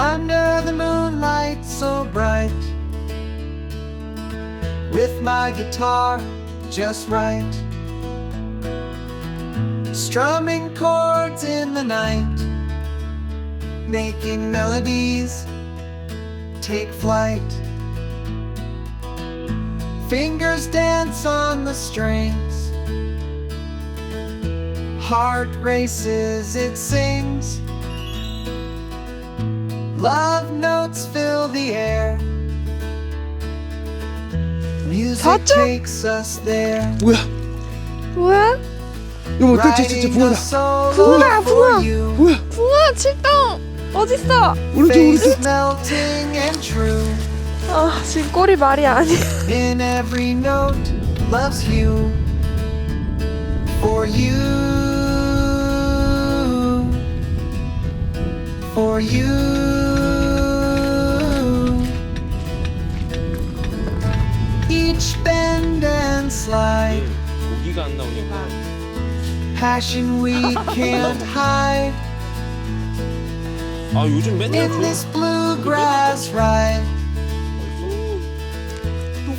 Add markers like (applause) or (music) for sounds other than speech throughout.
under the moonlight so bright. With my guitar just right. Strumming chords in the night. Making melodies take flight. Fingers dance on the strings. Heart races, it sings. Love notes fill the air. Music 사자? takes us there. 뭐야? 뭐야? 여보, 저, 저, 저, 저, Writing a 붕어다. solo 붕어다, for 붕어. you. 뭐야? 붕어 칠동 어딨어? 오른쪽, Face 오른쪽. melting and true. 아 지금 꼴이 말이 아니야. In every note, loves you. For you. For you. bend and slide. 고기가 안 나오니까. Passion we (laughs) can't hide. 아, 요즘 맨날 In this bluegrass ride.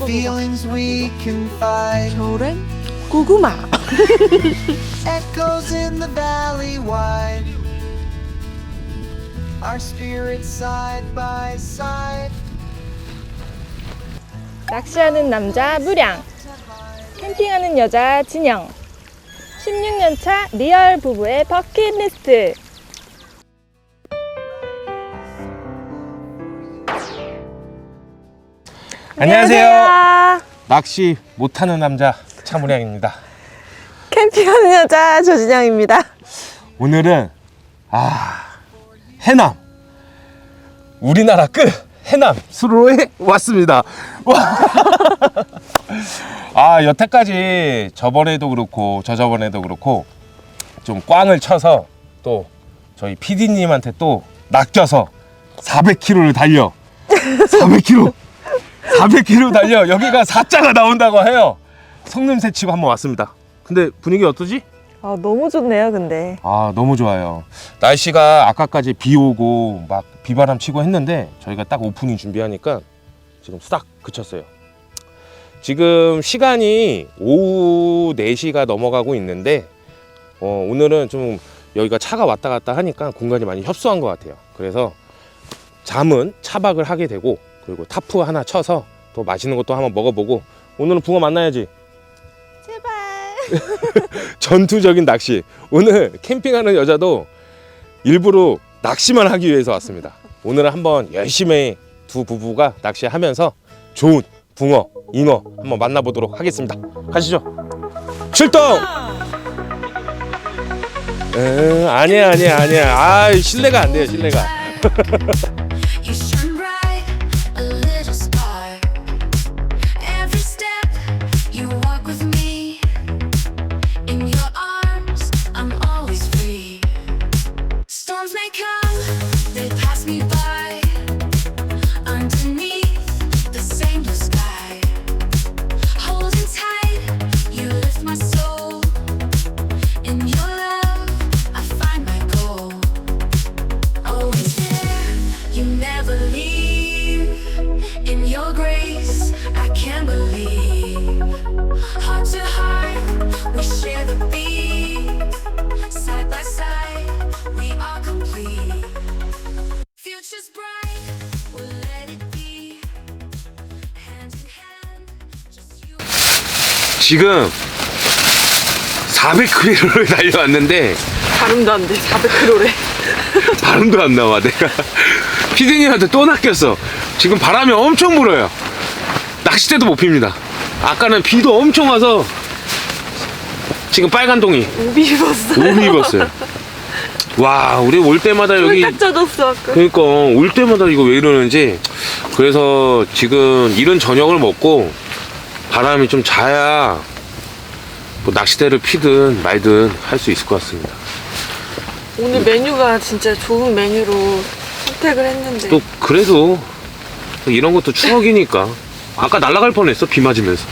Feelings we confide. 겨울엔 고구마. (laughs) Echoes in the valley wide. Our spirits side by side. 낚시하는 남자 무량. 캠핑하는 여자 진영. 16년차 리얼 부부의 버킷리스트. 안녕하세요. 낚시 못하는 남자 차무량입니다. 캠핑하는 여자 조진영입니다. 오늘은 아 해남 우리나라 끝 해남 수로에 왔습니다. 와. (laughs) 아 여태까지 저번에도 그렇고 저저번에도 그렇고 좀 꽝을 쳐서 또 저희 PD님한테 또 낚여서 400km를 달려 (laughs) 400km 400km 달려 여기가 사자가 나온다고 해요. 성냄새 치고 한번 왔습니다. 근데 분위기 어떠지? 아 너무 좋네요, 근데. 아 너무 좋아요 날씨가 아까까지 비 오고 막 비바람 치고 했는데 저희가 딱 오프닝 준비하니까 지금 싹 그쳤어요 지금 시간이 오후 4시가 넘어가고 있는데 어, 오늘은 좀 여기가 차가 왔다 갔다 하니까 공간이 많이 협소한 것 같아요 그래서 잠은 차박을 하게 되고 그리고 타프 하나 쳐서 또 맛있는 것도 한번 먹어보고 오늘은 붕어 만나야지. (laughs) 전투적인 낚시. 오늘 캠핑하는 여자도 일부러 낚시만 하기 위해서 왔습니다. 오늘은 한번 열심히 두 부부가 낚시하면서 좋은 붕어, 잉어 한번 만나보도록 하겠습니다. 가시죠. 출동! 에, 아니야, 아니야, 아니야. 아, 신뢰가 안 돼요, 신뢰가. (laughs) 지금 400km를 달려왔는데 (laughs) 발음도 안 돼. 400kg래. 바람도 (laughs) 안 나와 내가 피디님한테 또 낚였어 지금 바람이 엄청 불어요 낚싯대도 못 핍니다 아까는 비도 엄청 와서 지금 빨간 동이 우비 입었어. 옷을 입었어요 와 우리 올 때마다 여기 딱 젖었어, 아까. 그러니까 올 때마다 이거 왜 이러는지 그래서 지금 이른 저녁을 먹고 바람이 좀 자야 뭐 낚싯대를 피든 말든 할 수 있을 것 같습니다 오늘 메뉴가 진짜 좋은 메뉴로 선택을 했는데. 또 그래도 이런 것도 추억이니까 아까 날아갈 뻔했어 비 맞으면서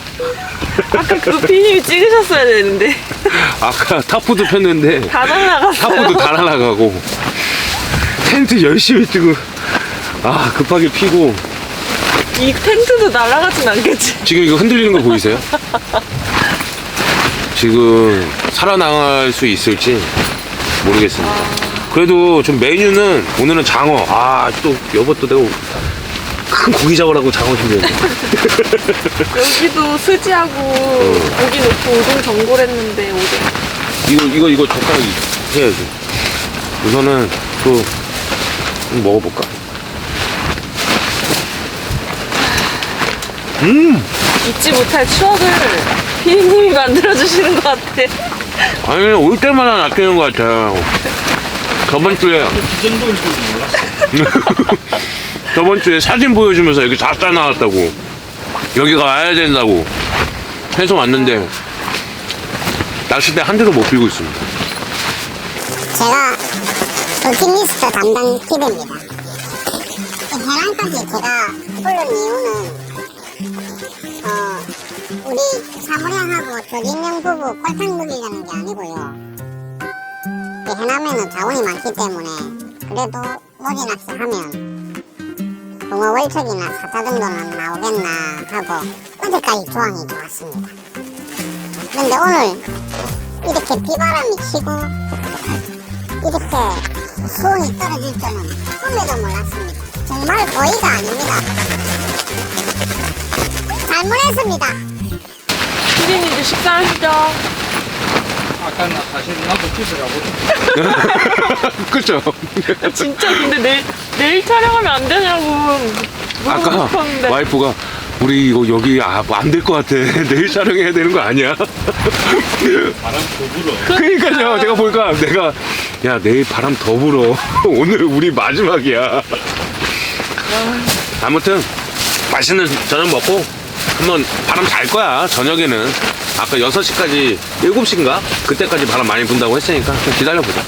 아까 그거 비님이 찍으셨어야 되는데. (laughs) 아까 타프도 폈는데 다 날라갔어요. 타프도 다 날아가고 텐트 열심히 뜨고 아 급하게 피고 이 텐트도 날아가진 않겠지. 지금 이거 흔들리는 거 보이세요? 지금 살아나갈 수 있을지 모르겠습니다. 그래도 좀 메뉴는 오늘은 장어. 아 또 여보 또 내가 큰 고기 잡으라고 장어 준비했네. (laughs) 여기도 스지하고 고기 넣고 우동 전골 했는데 오뎅. 이거 이거 이거 젓가락 해야지. 우선은 또좀 먹어볼까? 음 잊지 못할 추억을 피디님이 만들어주시는 것 같아. 아니 올 때마다 낚이는 것 같아요. 저번 주에 (laughs) 저번 주에 사진 보여주면서 여기 다 싸나왔다고 여기가 와야 된다고 해서 왔는데 낚싯대 한 대도 못 빌고 있습니다. 제가 버킷리스트 담당 PD입니다. 해랑까지 (laughs) 제가 부른 이유는 어, 우리 사무량하고 조진영 부부 꼴탕 먹이려는 게 아니고요. 이 해남에는 자원이 많기 때문에 그래도 모지 낚시하면 붕어 월척이나 사자 정도는 나오겠나 하고 어제까지 조항이 좋았습니다. 그런데 오늘 이렇게 비바람이 치고 이렇게 수온이 떨어질 줄은 꿈에도 몰랐습니다. 정말 고의가 아닙니다. 잘못했습니다. 피디님도 식사하시죠. 아까 나 사실 나도 집에 가고 그죠? 진짜 근데 내일, 내일 촬영하면 안 되냐고 물어보고 아까 싶었는데. 와이프가 우리 이거 여기 아, 안 될 것 같아. (laughs) 내일 촬영해야 되는 거 아니야? (laughs) 바람 더 불어. 그러니까요. 제가 보니까 내가 야 내일 바람 더 불어. (laughs) 오늘 우리 마지막이야. 아무튼 맛있는 저녁 먹고 한번 바람 잘 거야. 저녁에는 아까 6시까지 7시인가 그때까지 바람 많이 분다고 했으니까 좀 기다려 보자.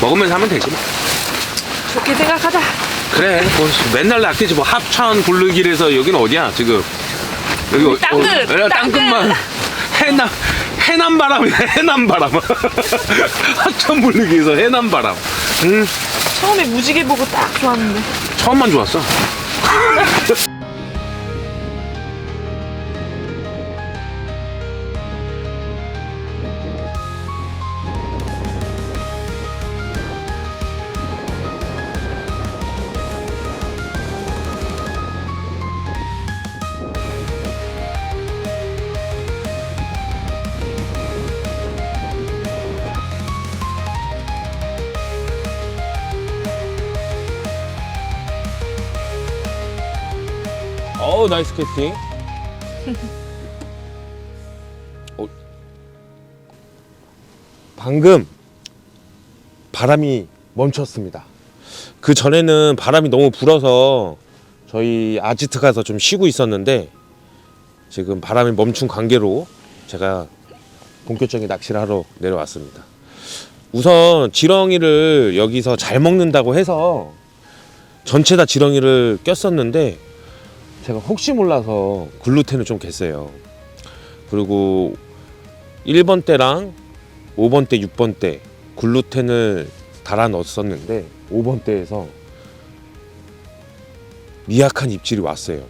먹으면서 하면 되지. 뭐. 좋게 생각하자. 그래. 뭐 맨날 낚이지 뭐 합천 굴르길에서 여기는 어디야 지금? 여기 어- 땅끝, 어, 예, 땅끝. 땅끝만 해남 해남 바람이야 해남 바람. (laughs) 합천 굴르기에서 해남 바람. 음 처음에 무지개 보고 딱 좋았는데. 처음만 좋았어. (laughs) 나이스 캐스팅. 어. 방금 바람이 멈췄습니다. 그 전에는 바람이 너무 불어서 저희 아지트 가서 좀 쉬고 있었는데 지금 바람이 멈춘 관계로 제가 본격적인 낚시를 하러 내려왔습니다. 우선 지렁이를 여기서 잘 먹는다고 해서 전체 다 지렁이를 꼈었는데 제가 혹시 몰라서 글루텐을 좀 갰어요. 그리고 1번 때랑 5번 때, 6번 때 글루텐을 달아 넣었었는데 5번 때에서 미약한 입질이 왔어요.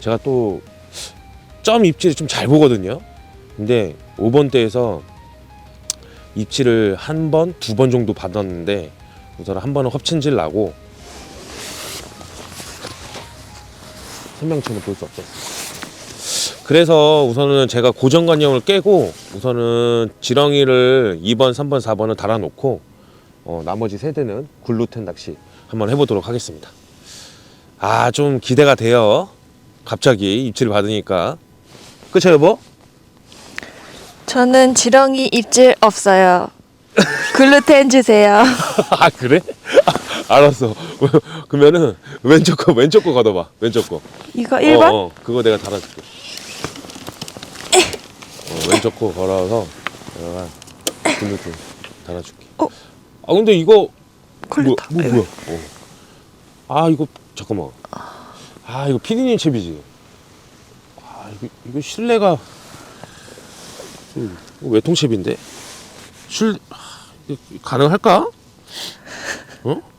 제가 또 점 입질이 좀 잘 보거든요. 근데 5번 때에서 입질을 한 번, 두 번 정도 받았는데 우선 한 번은 헛친질 나고 생명체는 볼 수 없었어요. 그래서 우선은 제가 고정관념을 깨고 우선은 지렁이를 2번, 3번, 4번을 달아놓고 어, 나머지 세대는 글루텐 낚시 한번 해보도록 하겠습니다. 아, 좀 기대가 돼요. 갑자기 입질을 받으니까. 그쵸, 여보? 저는 지렁이 입질 없어요. 글루텐 주세요. (laughs) 아, 그래? 아, (laughs) 알았어. (laughs) 그러면은 왼쪽 거, 왼쪽 거 걷어봐. 왼쪽 거. 이거 1번? 어, 어, 그거 내가 달아줄게. 어, 왼쪽 코 걸어서 내가 글루텐 달아줄게. 어? 아 근데 이거 걸렸다. 뭐, 뭐 뭐야? 어. 아 이거 잠깐만. 아 이거 피디님 첩이지. 아 이거 이거 실내가 음, 이거 외통cep인데 실 아, 이거 가능할까? 어?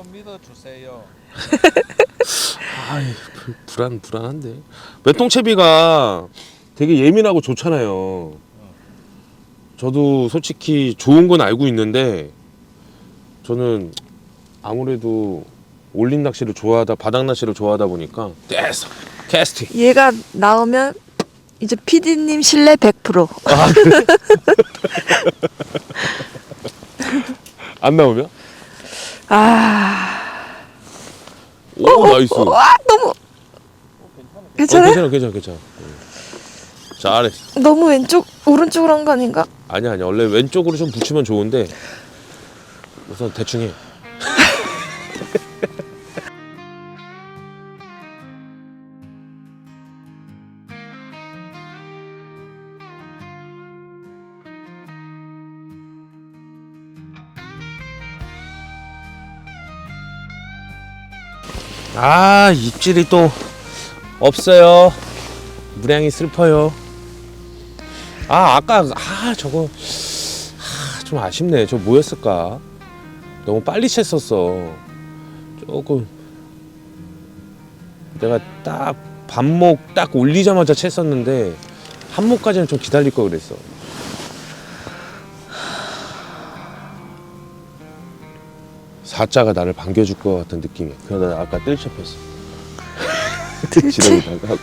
한번 믿어주세요. 아이 불- 불안 불안한데 외통채비가 되게 예민하고 좋잖아요. 저도 솔직히 좋은 건 알고 있는데 저는 아무래도 올린 낚시를 좋아하다 바닥 낚시를 좋아하다 보니까 됐어 캐스팅 얘가 나오면 이제 PD님 신뢰 100%. (laughs) 안 나오면 아, 오 나이스 어, 와 너무 괜찮아요? 괜찮아 괜찮아 괜찮아 응. 잘했어 너무 왼쪽 오른쪽으로 한 거 아닌가? 아니야 아니야 원래 왼쪽으로 좀 붙이면 좋은데 우선 대충 해 아 입질이 또 없어요. 무량이 슬퍼요. 아 아까 아 저거 아, 좀 아쉽네. 저 뭐였을까? 너무 빨리 챘었어. 조금 내가 딱 반목 딱 올리자마자 챘었는데 한목까지는 좀 기다릴 걸 그랬어 사자가 나를 반겨줄 것 같은 느낌이야. 그러다 아까 뜰 잡혔어. 지렁이다가 하고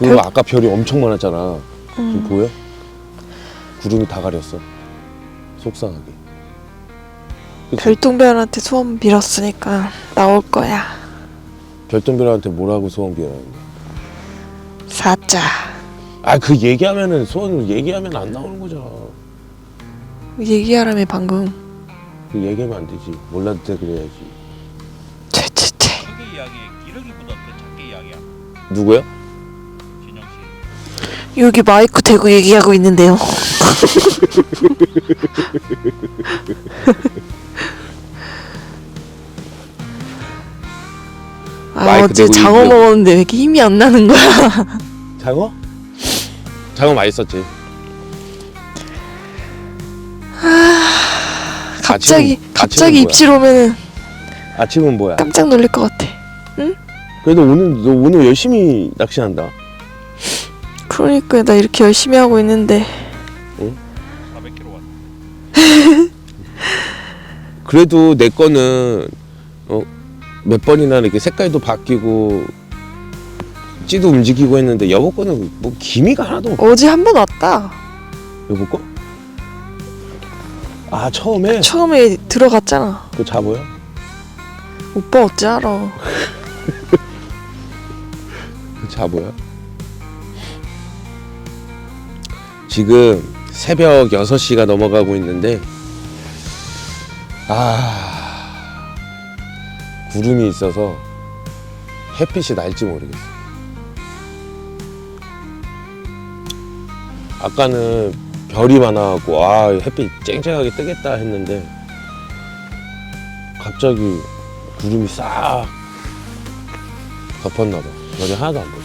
그리고 아까 별이 엄청 많았잖아. 지금 보여? 구름이 다 가렸어. 속상하게. 그치? 별똥별한테 소원 빌었으니까 나올 거야. 별똥별한테 뭐라고 소원 비하는데 사자. 아 그 얘기하면은 소원 얘기하면 안 나오는 거잖아 얘기하라며 방금. 그 얘기하면 안 되지 몰랐을 때 그래야지 채채채. 크게 이야기, 기러기보다 더 작게 이야기야. 누구야? 진영 씨. 여기 마이크 대고 얘기하고 있는데요. (laughs) 아 마이크 어제 대고 장어 얘기하고. 먹었는데 왜 이렇게 힘이 안 나는 거야? 장어? 장어 맛있었지 갑자기 아침은- 갑자기 아침은? 입질 오면은 아침은 뭐야? 깜짝 놀랄 것 같아. 그래도 오늘 너 오늘 열심히 낚시한다 그러니까 나 이렇게 열심히 하고 있는데 400kg (laughs) 왔. 그래도 내 거는 어, 몇 번이나 이렇게 색깔도 바뀌고 찌도 움직이고 했는데 여보 거는 뭐 기미가 하나도 없어 어제 한 번 왔다. 여보 거? 아 처음에 처음에 들어갔잖아. 그 잡어요? 오빠 어찌 알아? (laughs) 그 잡어요? 지금 새벽 6시가 넘어가고 있는데 아 구름이 있어서 햇빛이 날지 모르겠어 아까는 별이 많아갖고 아 햇빛 쨍쨍하게 뜨겠다 했는데 갑자기 구름이 싹 덮었나 봐 별이 하나도 안 보여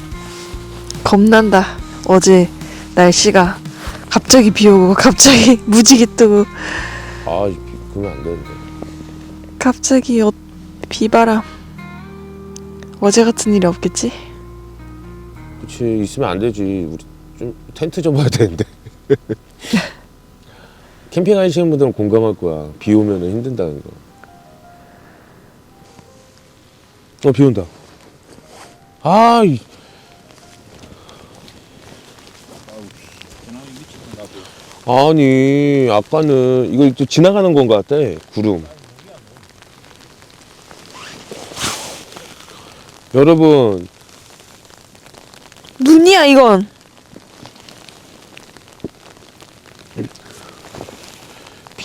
겁난다. 어제 날씨가 갑자기 비 오고 갑자기 (laughs) 무지개 뜨고 아 비- 그러면 안 되는데 갑자기 어, 비바람. 어제 같은 일이 없겠지? 그치 있으면 안 되지 우리 좀 텐트 좀 봐야 되는데 (laughs) (laughs) 캠핑 하시는 분들은 공감할 거야. 비 오면 힘든다는 거 어 비 온다. 아 이-. 아니 아까는 이거 또 지나가는 건것 같아 구름. 여러분. 눈이야 이건.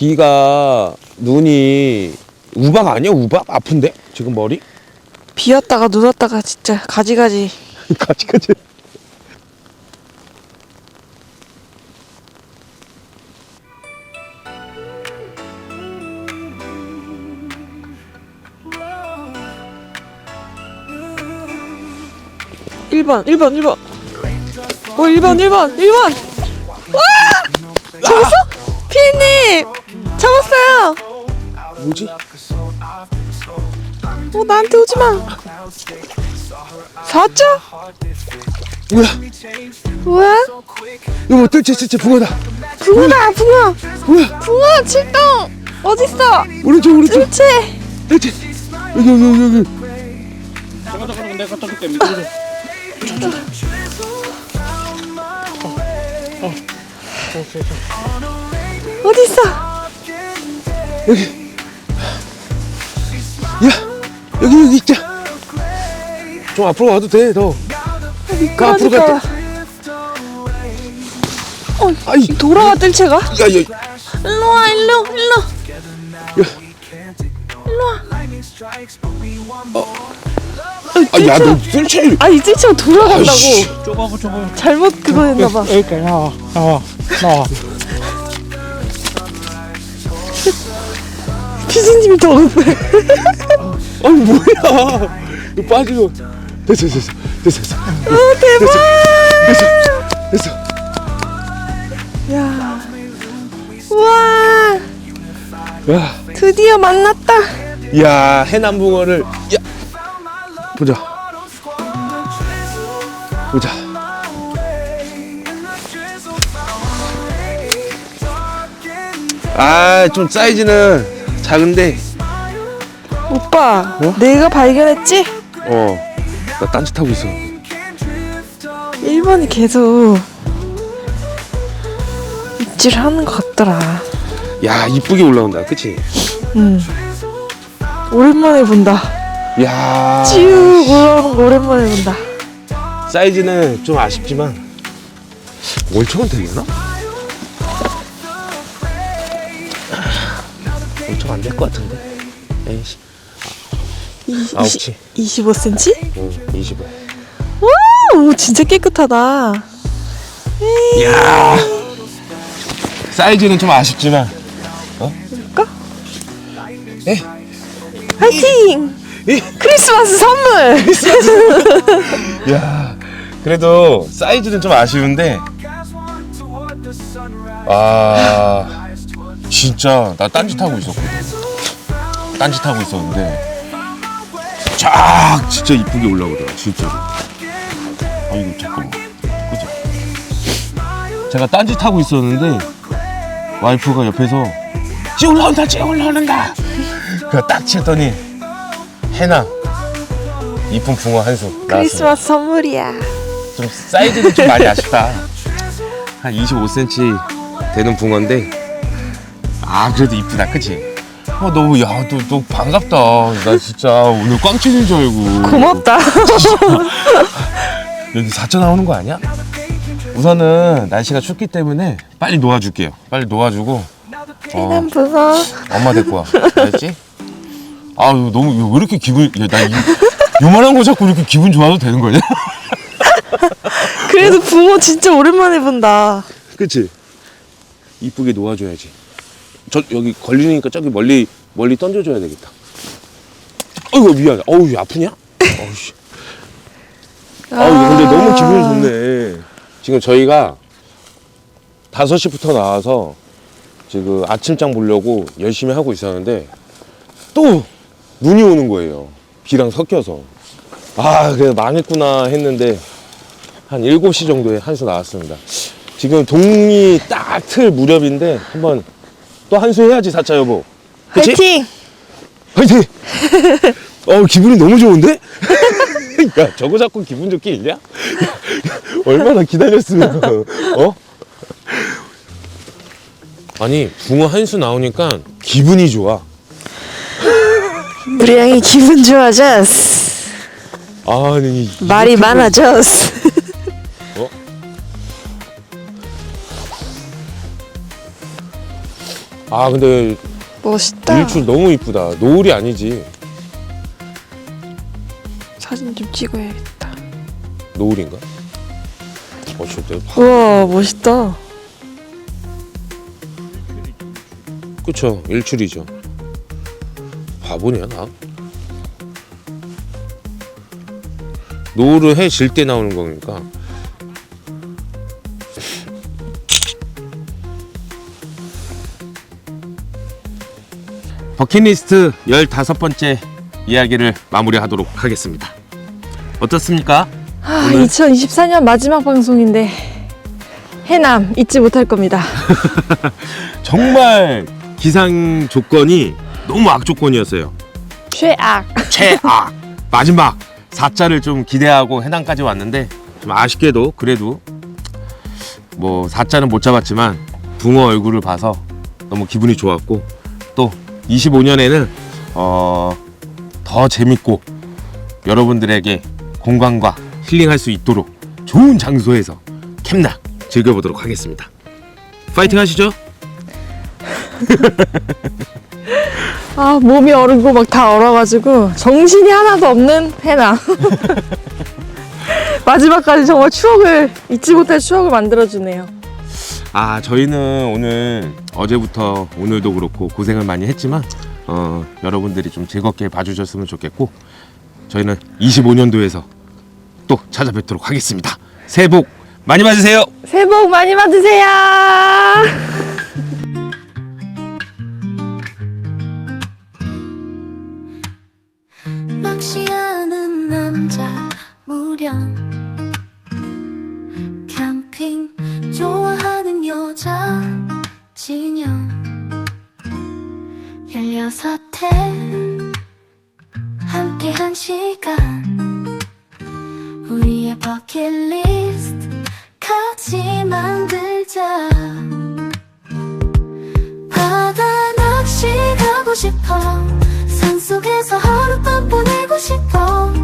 비가 눈이 우박 아니야? 우박? 아픈데? 지금 머리? 비 왔다가 눈 왔다가 진짜 가지가지. 같이 같이 일번일번일번오일번일번일번 뭐지? 어 나한테 오지 마. 사자? 뭐야? 뭐야? 이거 뭐 뜰채 뜰채 붕어다. 붕어다 붕어. 뭐야? 붕어 칠동 어딨어? 오른쪽 오른쪽 뜰채. 뜰채. 여기 여기 여기 여기. 잠깐 잠깐 내가 갖다 줄게 믿어줘 어딨어? 야 여기 여기 있자. 좀 앞으로 와도 돼 너. 그 앞으로. 갔다. 어, 아이 돌아와 뜰채가? 야, 야, 일로 와 일로 일로. 아, 야, 너 뜰채. 아이 뜰채가 돌아간다고. 아이씨. 잘못 그거 했나봐. 여기까지 나 와더 높아. (laughs) 아니 뭐야? 이거 빠지고. 됐어, 됐어, 됐어, 됐어. 아 대박. 됐어, 됐어. 야. 우와 야, 드디어 만났다. 야, 해남붕어를. 야, 보자. 보자. 아, 좀 사이즈는 작은데. 오빠 어? 내가 발견했지? 어, 나 딴짓하고 있어. 1번이 계속 입질 하는 것 같더라. 야, 이쁘게 올라온다, 그치? 응. 오랜만에 본다. 야, 쭉 올라오는 거 오랜만에 본다. 사이즈는 좀 아쉽지만 월척은 되려나? 월척 안될 것 같은데. 에이씨, 이, 아홉 치. 25cm? 응, 25. 오 진짜 깨끗하다. 야, 사이즈는 좀 아쉽지만. 볼까? 에? 화이팅! 에? 크리스마스 선물! (laughs) 야, 그래도 사이즈는 좀 아쉬운데. 아, 진짜 나 딴짓하고 있었거든. 딴짓하고 있었는데. 쫙 진짜 이쁘게 올라오더라, 진짜로. 아, 이거 잠깐만. 그지? 제가 딴짓하고 있었는데, 와이프가 옆에서, 찌 올라온다, 찌 올라오는다! 그거 딱 쳤더니, 해나, 이쁜 붕어 한 수. 나왔습니다. 크리스마스 선물이야. 좀 사이즈는 좀 많이 아쉽다. (laughs) 한 25cm 되는 붕어인데 아 그래도 이쁘다, 그치? 어 너무 야너 너 반갑다. 나 진짜 오늘 꽝치는 줄 알고. 고맙다. (laughs) 여기 4차 나오는 거 아니야? 우선은 날씨가 춥기 때문에 빨리 놓아줄게요. 빨리 놓아주고 어, 난 붕어. 엄마 데리고 와. 알았지? 아 너무 왜 이렇게 기분 야나 이 요만한 거 자꾸 이렇게 기분 좋아도 되는 거냐? (laughs) 그래도 붕어 진짜 오랜만에 본다. 그치? 이쁘게 놓아줘야지. 저 여기 걸리니까 저기 멀리 멀리 던져줘야 되겠다. 어이구 미안해. 어우 아프냐? 어우씨. 아우 근데 너무 기분이 좋네. 지금 저희가 5시부터 나와서 지금 아침장 보려고 열심히 하고 있었는데 또 눈이 오는 거예요. 비랑 섞여서. 아, 그래 망했구나 했는데 한 7시 정도에 한수 나왔습니다. 지금 동이 딱 틀 무렵인데 한번 또 한수 해야지 사차 여보. 그치? 화이팅! 화이팅! (laughs) 어 기분이 너무 좋은데? (laughs) 야 저거 자꾸 기분 좋게 있냐? (laughs) 얼마나 기다렸으면 어? 아니 붕어 한 수 나오니까 기분이 좋아. 우리 양이 기분 좋아졌어. 아니 이- 말이 많아졌어. 아 근데 멋있다. 일출 너무 이쁘다. 노을이 아니지 사진 좀 찍어야겠다. 노을인가? 때 우와 멋있다. 그쵸 일출이죠. 바보냐 나? 노을은 해질 때 나오는 거니까. 버킷리스트 15번째 이야기를 마무리하도록 하겠습니다. 어떻습니까? 아, 오늘? 2024년 마지막 방송인데 해남 잊지 못할 겁니다. (laughs) 정말 기상 조건이 너무 악조건이었어요. 최악. 최악 (laughs) 마지막 4자를 좀 기대하고 해당까지 왔는데 좀 아쉽게도 그래도 뭐 4자는 못 잡았지만 붕어 얼굴을 봐서 너무 기분이 좋았고 또 25년에는 어, 더 재밌고 여러분들에게 공간과 힐링할 수 있도록 좋은 장소에서 캠락 즐겨보도록 하겠습니다. 파이팅 하시죠. (laughs) 아 몸이 얼고 막 다 얼어가지고 정신이 하나도 없는 해남. (laughs) 마지막까지 정말 추억을 잊지 못할 추억을 만들어주네요. 아 저희는 오늘 어제부터 오늘도 그렇고 고생을 많이 했지만 어, 여러분들이 좀 즐겁게 봐주셨으면 좋겠고 저희는 25년도에서 또 찾아뵙도록 하겠습니다. 새해 복 많이 받으세요. 새해 복 많이 받으세요. 낚시하는 남자 무령 여섯해 함께 한 시간. 우리의 버킷리스트 같이 만들자. 바다 낚시 가고 싶어. 산속에서 하룻밤 보내고 싶어